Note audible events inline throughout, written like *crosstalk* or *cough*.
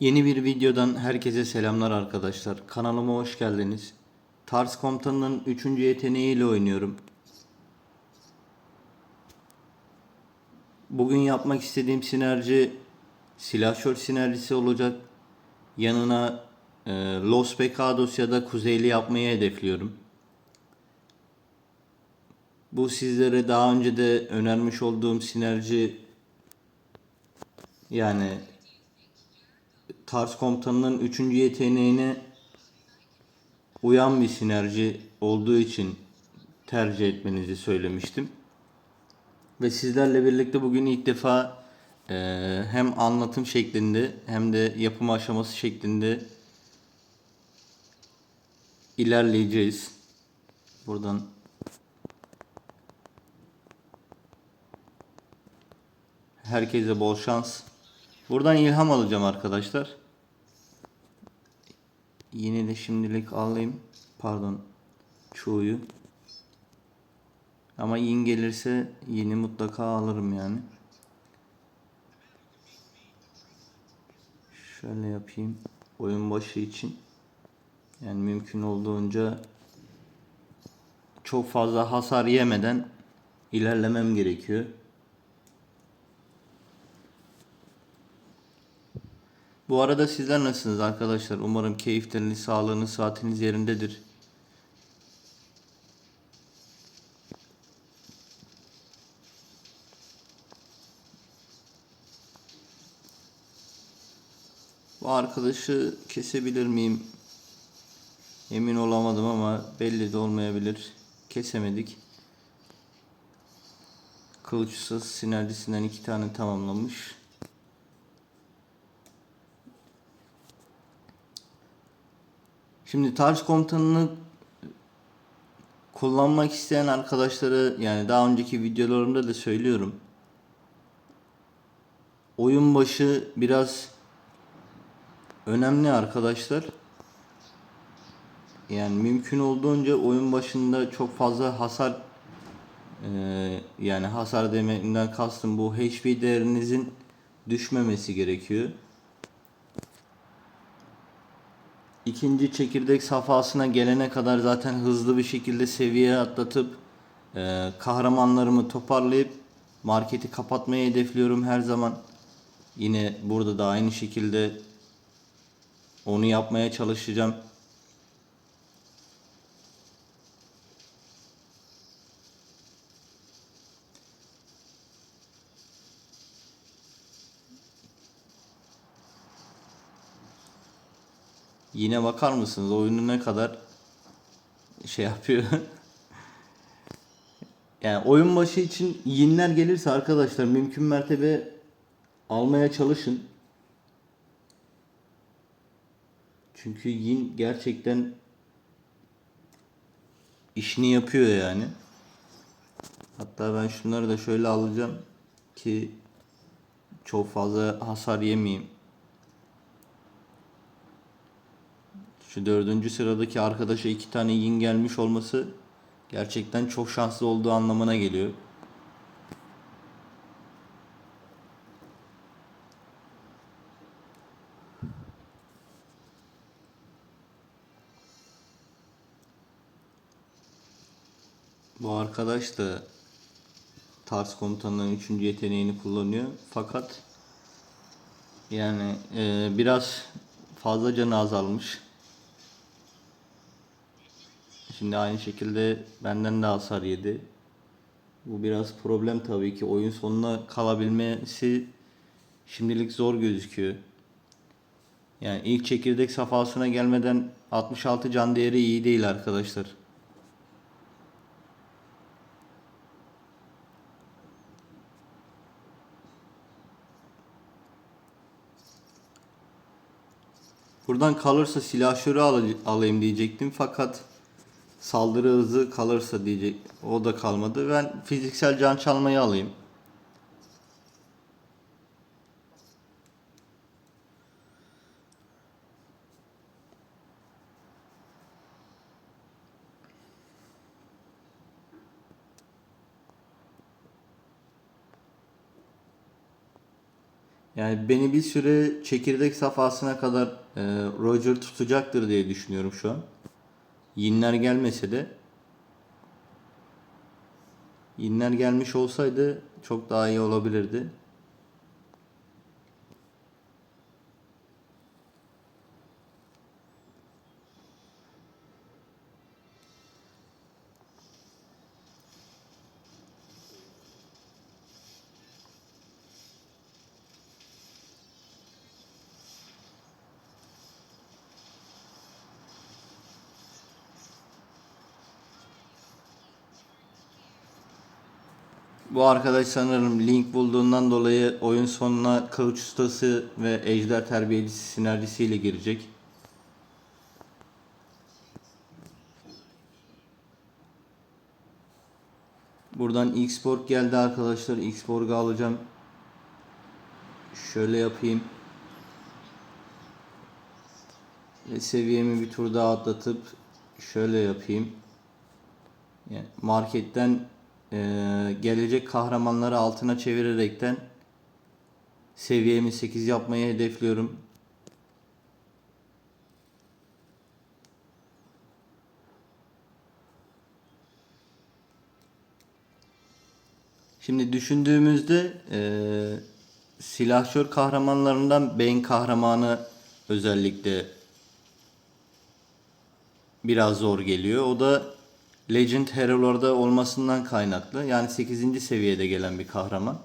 Yeni bir videodan herkese selamlar arkadaşlar. Kanalıma hoş geldiniz. Tars komutanının 3. yeteneğiyle oynuyorum. Bugün yapmak istediğim sinerji silahşör sinerjisi olacak. Yanına e, Los Pecados ya da Kuzeyli yapmayı hedefliyorum. Bu sizlere daha önce de önermiş olduğum sinerji yani Tars komutanının 3. yeteneğine uyan bir sinerji olduğu için tercih etmenizi söylemiştim. Ve sizlerle birlikte bugün ilk defa e, hem anlatım şeklinde hem de yapım aşaması şeklinde ilerleyeceğiz. Buradan herkese bol şans. Buradan ilham alacağım arkadaşlar. Yine de şimdilik alayım. Pardon. Çoğuyu. Ama yin gelirse yeni mutlaka alırım yani. Şöyle yapayım. Oyun başı için. Yani mümkün olduğunca çok fazla hasar yemeden ilerlemem gerekiyor. Bu arada sizler nasılsınız arkadaşlar? Umarım keyifleriniz, sağlığınız, saatiniz yerindedir. Bu arkadaşı kesebilir miyim? Emin olamadım ama belli de olmayabilir. Kesemedik. Kılıçsız sinerjisinden iki tane tamamlamış. Şimdi Tars komutanını kullanmak isteyen arkadaşları yani daha önceki videolarımda da söylüyorum. Oyun başı biraz önemli arkadaşlar. Yani mümkün olduğunca oyun başında çok fazla hasar eee, yani hasar demekten kastım bu HP değerinizin düşmemesi gerekiyor. İkinci çekirdek safhasına gelene kadar zaten hızlı bir şekilde seviye atlatıp eee, kahramanlarımı toparlayıp marketi kapatmayı hedefliyorum her zaman. Yine burada da aynı şekilde onu yapmaya çalışacağım. Yine bakar mısınız oyunu ne kadar şey yapıyor. *laughs* yani oyun başı için yinler gelirse arkadaşlar mümkün mertebe almaya çalışın. Çünkü yin gerçekten işini yapıyor yani. Hatta ben şunları da şöyle alacağım ki çok fazla hasar yemeyeyim. Şu dördüncü sıradaki arkadaşa iki tane yin gelmiş olması gerçekten çok şanslı olduğu anlamına geliyor. Bu arkadaş da Tars komutanının üçüncü yeteneğini kullanıyor. Fakat yani e, biraz fazla canı azalmış. Şimdi aynı şekilde benden de hasar yedi. Bu biraz problem tabii ki. Oyun sonuna kalabilmesi şimdilik zor gözüküyor. Yani ilk çekirdek safhasına gelmeden 66 can değeri iyi değil arkadaşlar. Buradan kalırsa silahşörü al alayım diyecektim fakat saldırı hızı kalırsa diyecek. O da kalmadı. Ben fiziksel can çalmayı alayım. Yani beni bir süre çekirdek safhasına kadar e, Roger tutacaktır diye düşünüyorum şu an. Yinler gelmese de Yinler gelmiş olsaydı çok daha iyi olabilirdi. Bu arkadaş sanırım link bulduğundan dolayı oyun sonuna kılıç ustası ve ejder terbiyecisi sinerjisiyle girecek. Buradan X-Borg geldi arkadaşlar. X-Borg'u alacağım. Şöyle yapayım. Ve seviyemi bir tur daha atlatıp şöyle yapayım. Yani marketten eee, gelecek kahramanları altına çevirerekten seviyemi 8 yapmayı hedefliyorum. Şimdi düşündüğümüzde eee silahşör kahramanlarından Bane kahramanı özellikle biraz zor geliyor. O da Legend Hero'larda olmasından kaynaklı. Yani 8. seviyede gelen bir kahraman.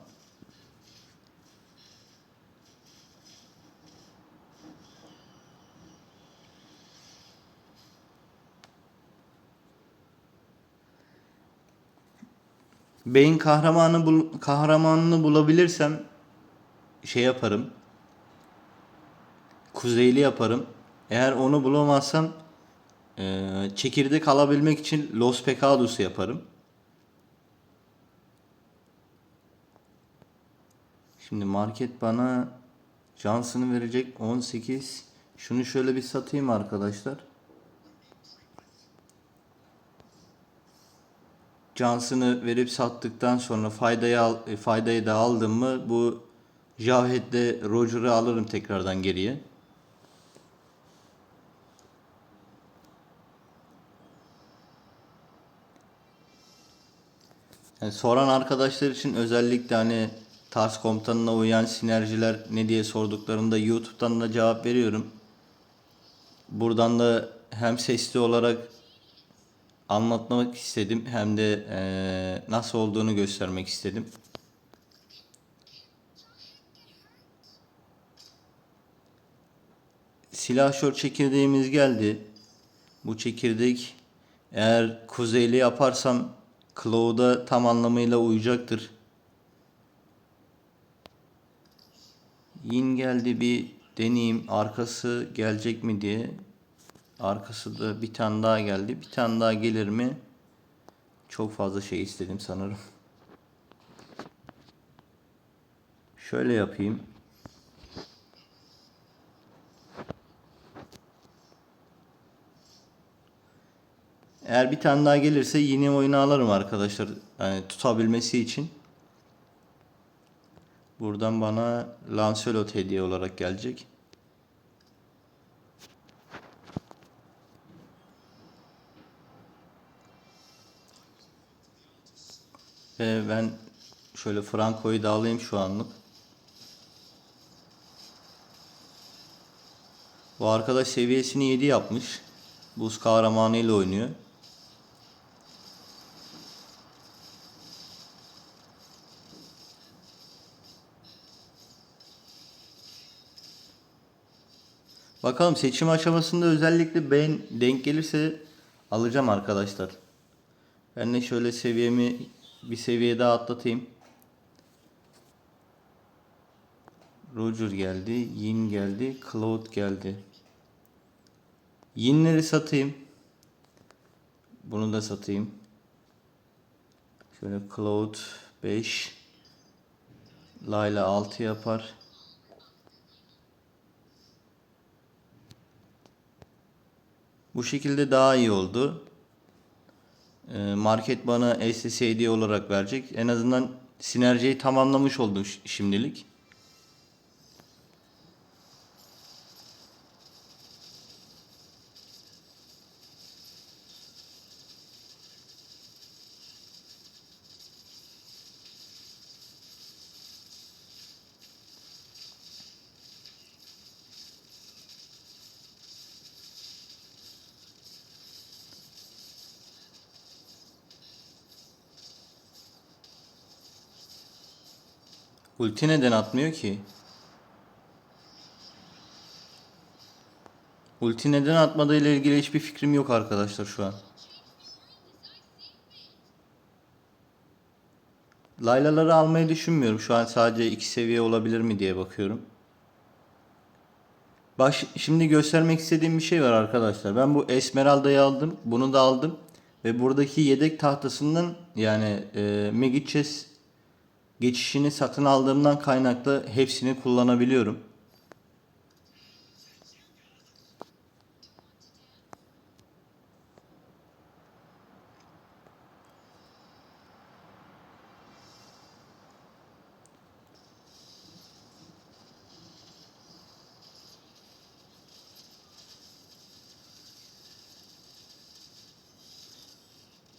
Bane kahramanı bul kahramanını bulabilirsem şey yaparım. Kuzeyli yaparım. Eğer onu bulamazsam ee, çekirdek alabilmek için Los Pecados'u yaparım. Şimdi market bana Johnson'ı verecek 18. Şunu şöyle bir satayım arkadaşlar. Johnson'ı verip sattıktan sonra faydayı al, e, faydayı da aldım mı bu Javhet'le Roger'ı alırım tekrardan geriye. Yani soran arkadaşlar için özellikle hani Tars komutanına uyan sinerjiler ne diye sorduklarında YouTube'dan da cevap veriyorum. Buradan da hem sesli olarak anlatmak istedim hem de eee, nasıl olduğunu göstermek istedim. Silahşör çekirdeğimiz geldi. Bu çekirdek eğer kuzeyli yaparsam Cloud'a tam anlamıyla uyacaktır. Yin geldi bir deneyeyim arkası gelecek mi diye. Arkası da bir tane daha geldi. Bir tane daha gelir mi? Çok fazla şey istedim sanırım. Şöyle yapayım. Eğer bir tane daha gelirse yeni oyunu alırım arkadaşlar. Yani tutabilmesi için. Buradan bana Lancelot hediye olarak gelecek. Ve ben şöyle Franco'yu da alayım şu anlık. Bu arkadaş seviyesini 7 yapmış. Buz kahramanı ile oynuyor. Bakalım seçim aşamasında özellikle ben denk gelirse alacağım arkadaşlar. Ben de şöyle seviyemi bir seviye daha atlatayım. Roger geldi, Yin geldi, Cloud geldi. Yinleri satayım. Bunu da satayım. Şöyle Cloud 5 Layla 6 yapar. Bu şekilde daha iyi oldu. Ee, Market bana SSD olarak verecek. En azından sinerjiyi tamamlamış oldum şimdilik. Ulti neden atmıyor ki? Ulti neden atmadığı ile ilgili hiçbir fikrim yok arkadaşlar şu an. Laylaları almayı düşünmüyorum. Şu an sadece iki seviye olabilir mi diye bakıyorum. Baş, şimdi göstermek istediğim bir şey var arkadaşlar. Ben bu Esmeralda'yı aldım. Bunu da aldım. Ve buradaki yedek tahtasından yani e, Magic geçişini satın aldığımdan kaynaklı hepsini kullanabiliyorum.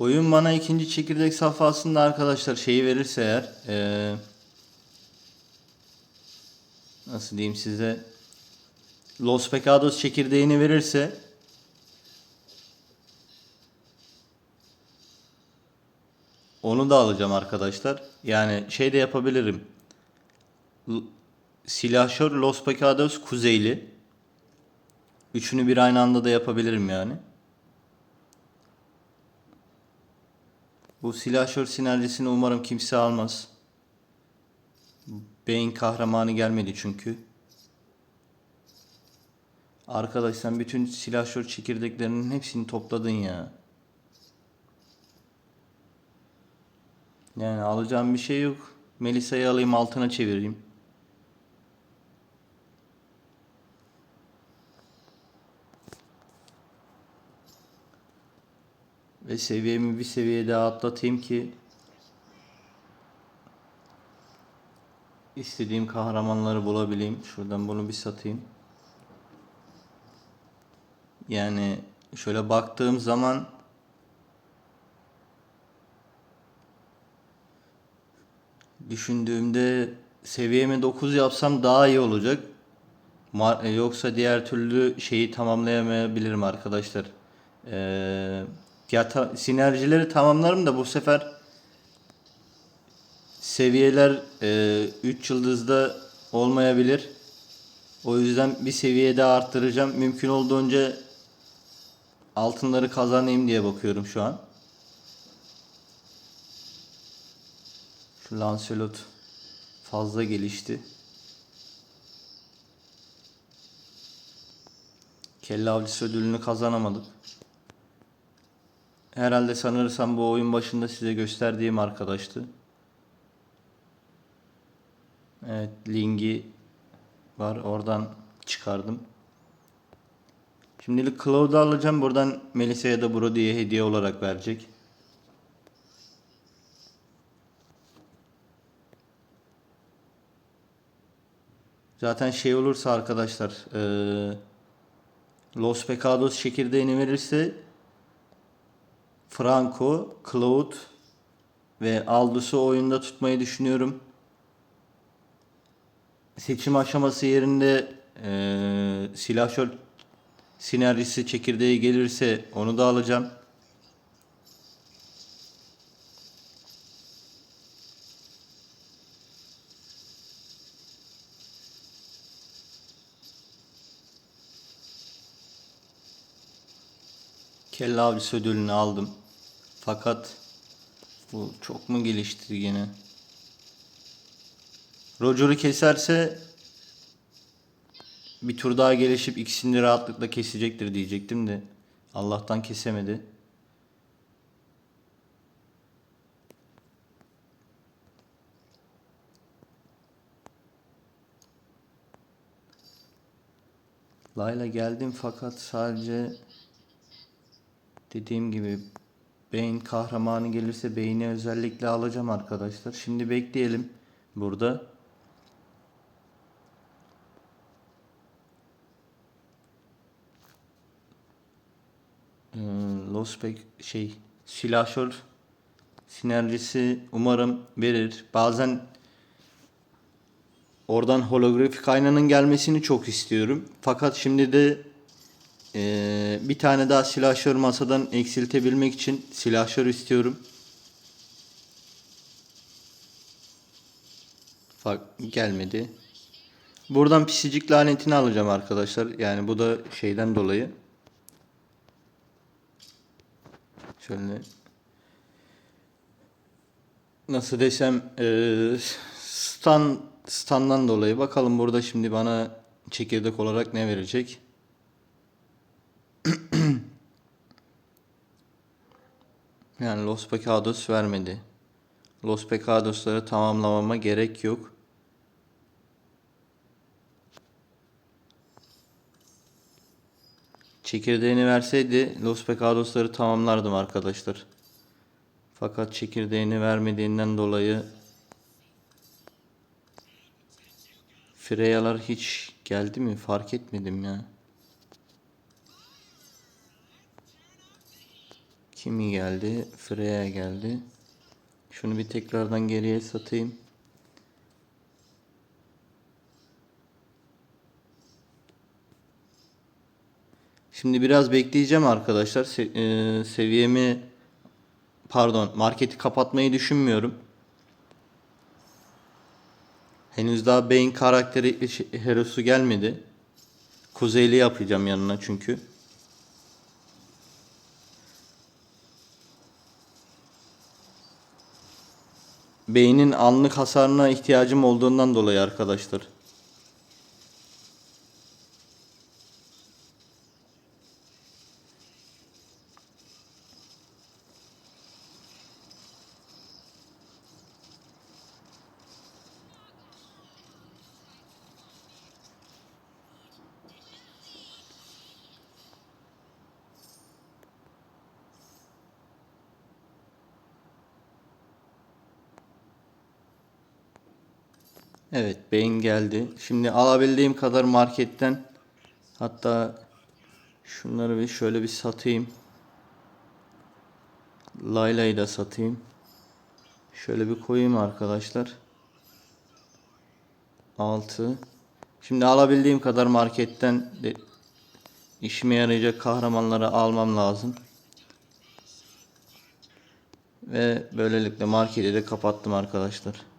Oyun bana ikinci çekirdek safhasında arkadaşlar şeyi verirse eğer eee, nasıl diyeyim size Los Pecados çekirdeğini verirse onu da alacağım arkadaşlar. Yani şey de yapabilirim. Silahşör Los Pecados kuzeyli. Üçünü bir aynı anda da yapabilirim yani. Bu silahşör sinerjisini umarım kimse almaz. Beyin kahramanı gelmedi çünkü. Arkadaş sen bütün silahşör çekirdeklerinin hepsini topladın ya. Yani alacağım bir şey yok. Melisa'yı alayım altına çevireyim. Ve seviyemi bir seviye daha atlatayım ki istediğim kahramanları bulabileyim. Şuradan bunu bir satayım. Yani şöyle baktığım zaman düşündüğümde seviyemi 9 yapsam daha iyi olacak. E, Yoksa diğer türlü şeyi tamamlayamayabilirim arkadaşlar. Ee, ya ta- sinerjileri tamamlarım da bu sefer seviyeler 3 yıldızda olmayabilir. O yüzden bir seviye daha arttıracağım. Mümkün olduğunca altınları kazanayım diye bakıyorum şu an. Şu Lancelot fazla gelişti. Kelle avcısı ödülünü kazanamadık. Herhalde sanırsam bu oyun başında size gösterdiğim arkadaştı. Evet, Ling'i var. Oradan çıkardım. Şimdilik Cloud'u alacağım. Buradan Melisa ya da Brody'ye hediye olarak verecek. Zaten şey olursa arkadaşlar eee, Los Pecados çekirdeğini verirse Franco, Cloud ve Aldus'u oyunda tutmayı düşünüyorum. Seçim aşaması yerinde eee silahşör sinerjisi çekirdeği gelirse onu da alacağım. Kelle avcısı ödülünü aldım. Fakat bu çok mu gelişti yine? Roger'ı keserse bir tur daha gelişip ikisini rahatlıkla kesecektir diyecektim de Allah'tan kesemedi. Layla geldim fakat sadece dediğim gibi beyin kahramanı gelirse beyni özellikle alacağım arkadaşlar. Şimdi bekleyelim burada. Ee, Lospek şey silahşör sinerjisi umarım verir. Bazen oradan holografik aynanın gelmesini çok istiyorum. Fakat şimdi de ee, bir tane daha silahşör masadan eksiltebilmek için silahşör istiyorum. Bak gelmedi. Buradan pisicik lanetini alacağım arkadaşlar. Yani bu da şeyden dolayı. Şöyle nasıl desem eee stan standdan dolayı bakalım burada şimdi bana çekirdek olarak ne verecek? Yani Los Pecados vermedi. Los Pecados'ları tamamlamama gerek yok. Çekirdeğini verseydi Los Pecados'ları tamamlardım arkadaşlar. Fakat çekirdeğini vermediğinden dolayı Freya'lar hiç geldi mi fark etmedim ya. Kimi geldi? Freya geldi. Şunu bir tekrardan geriye satayım. Şimdi biraz bekleyeceğim arkadaşlar. Se- e, seviyemi pardon marketi kapatmayı düşünmüyorum. Henüz daha Bane karakteri şey- herosu gelmedi. Kuzeyli yapacağım yanına çünkü. Beynin anlık hasarına ihtiyacım olduğundan dolayı arkadaşlar. Evet, beyin geldi. Şimdi alabildiğim kadar marketten hatta şunları bir şöyle bir satayım. Layla'yı da satayım. Şöyle bir koyayım arkadaşlar. 6. Şimdi alabildiğim kadar marketten de işime yarayacak kahramanları almam lazım. Ve böylelikle marketi de kapattım arkadaşlar.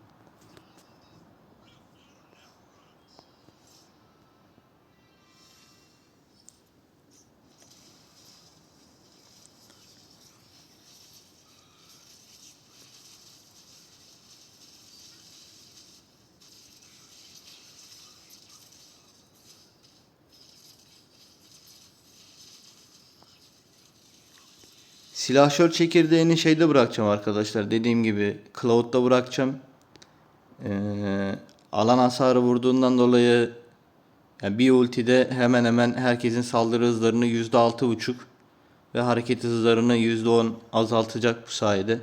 Silahşör çekirdeğini şeyde bırakacağım arkadaşlar. Dediğim gibi Cloud'da bırakacağım. Ee, alan hasarı vurduğundan dolayı yani bir ultide hemen hemen herkesin saldırı hızlarını %6.5 ve hareket hızlarını %10 azaltacak bu sayede.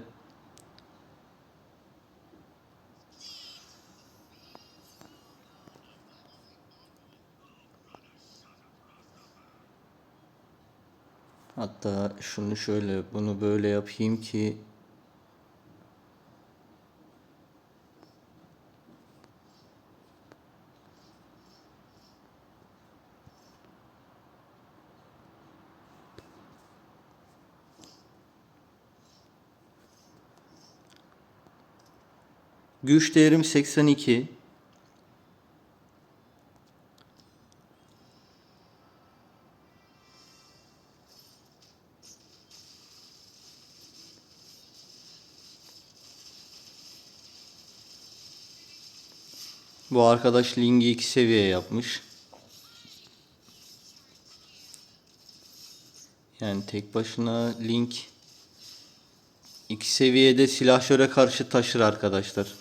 Hatta şunu şöyle bunu böyle yapayım ki Güç değerim 82. Bu arkadaş Ling'i 2 seviye yapmış. Yani tek başına Link iki seviyede silahşöre karşı taşır arkadaşlar.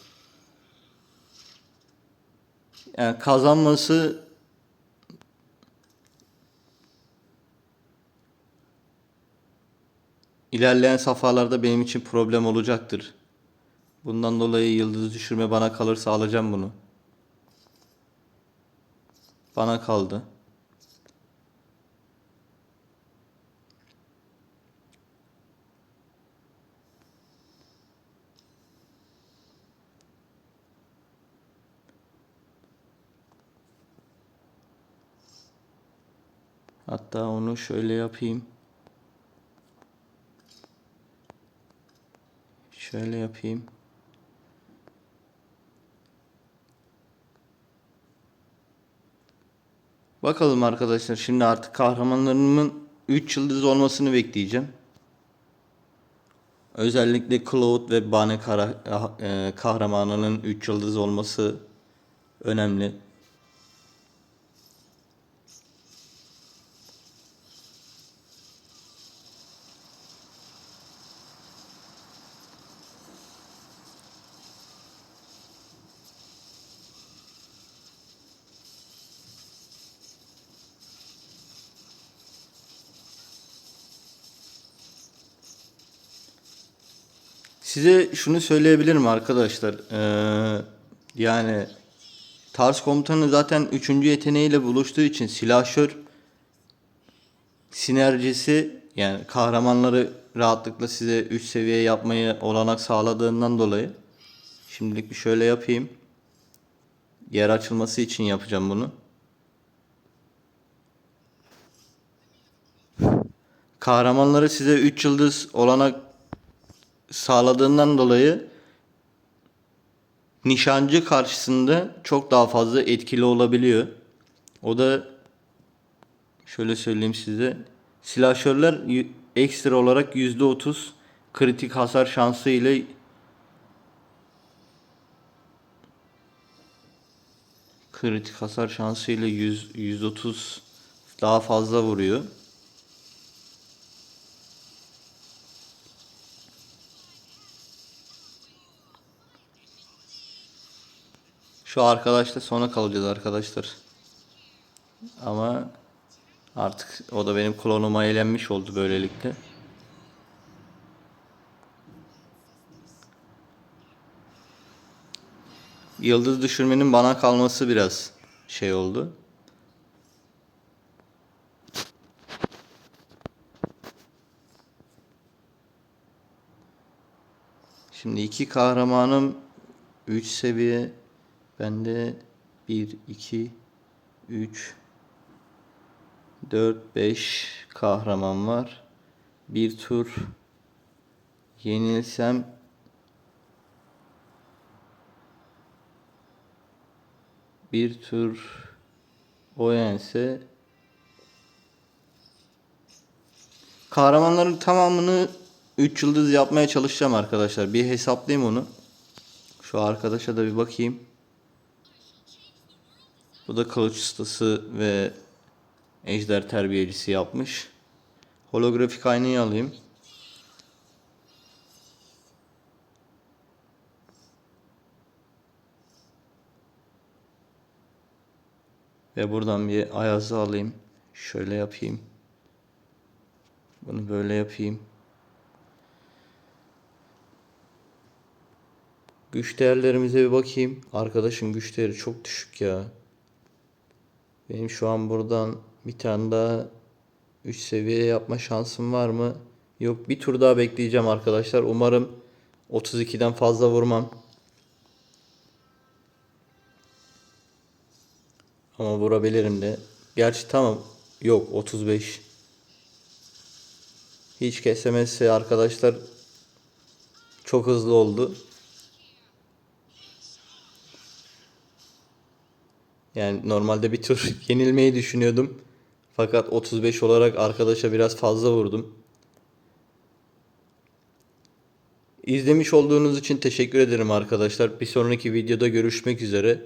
Yani kazanması ilerleyen safhalarda benim için problem olacaktır. Bundan dolayı yıldız düşürme bana kalırsa alacağım bunu. Bana kaldı. Hatta onu şöyle yapayım. Şöyle yapayım. Bakalım arkadaşlar şimdi artık kahramanlarımın 3 yıldız olmasını bekleyeceğim. Özellikle Cloud ve Bane e, kahramanının 3 yıldız olması önemli. Size şunu söyleyebilirim arkadaşlar. Ee, yani Tars komutanı zaten 3. yeteneğiyle buluştuğu için silahşör sinerjisi yani kahramanları rahatlıkla size 3 seviye yapmayı olanak sağladığından dolayı şimdilik bir şöyle yapayım. Yer açılması için yapacağım bunu. Kahramanları size 3 yıldız olanak sağladığından dolayı nişancı karşısında çok daha fazla etkili olabiliyor. O da şöyle söyleyeyim size. Silahşörler ekstra olarak %30 kritik hasar şansı ile kritik hasar şansı ile 100 130 daha fazla vuruyor. Şu arkadaşla sona kalacağız arkadaşlar. Ama artık o da benim klonuma eğlenmiş oldu böylelikle. Yıldız düşürmenin bana kalması biraz şey oldu. Şimdi iki kahramanım 3 seviye. Bende 1, 2, 3, 4, 5 kahraman var. Bir tur yenilsem bir tur o yense kahramanların tamamını 3 yıldız yapmaya çalışacağım arkadaşlar. Bir hesaplayayım onu. Şu arkadaşa da bir bakayım. Bu da kılıç ustası ve ejder terbiyecisi yapmış. Holografik aynayı alayım. Ve buradan bir ayazı alayım. Şöyle yapayım. Bunu böyle yapayım. Güç değerlerimize bir bakayım. Arkadaşın güç değeri çok düşük ya. Benim şu an buradan bir tane daha 3 seviye yapma şansım var mı? Yok bir tur daha bekleyeceğim arkadaşlar. Umarım 32'den fazla vurmam. Ama vurabilirim de. Gerçi tamam. Yok 35. Hiç kesemezse arkadaşlar çok hızlı oldu. Yani normalde bir tur *laughs* yenilmeyi düşünüyordum. Fakat 35 olarak arkadaşa biraz fazla vurdum. İzlemiş olduğunuz için teşekkür ederim arkadaşlar. Bir sonraki videoda görüşmek üzere.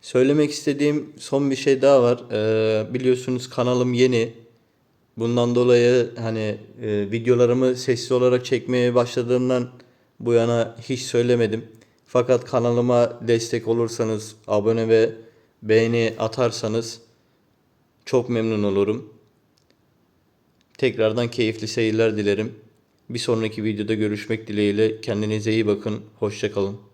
Söylemek istediğim son bir şey daha var. Ee, biliyorsunuz kanalım yeni. Bundan dolayı hani e, videolarımı sesli olarak çekmeye başladığımdan bu yana hiç söylemedim. Fakat kanalıma destek olursanız, abone ve beğeni atarsanız çok memnun olurum. Tekrardan keyifli seyirler dilerim. Bir sonraki videoda görüşmek dileğiyle kendinize iyi bakın. Hoşçakalın.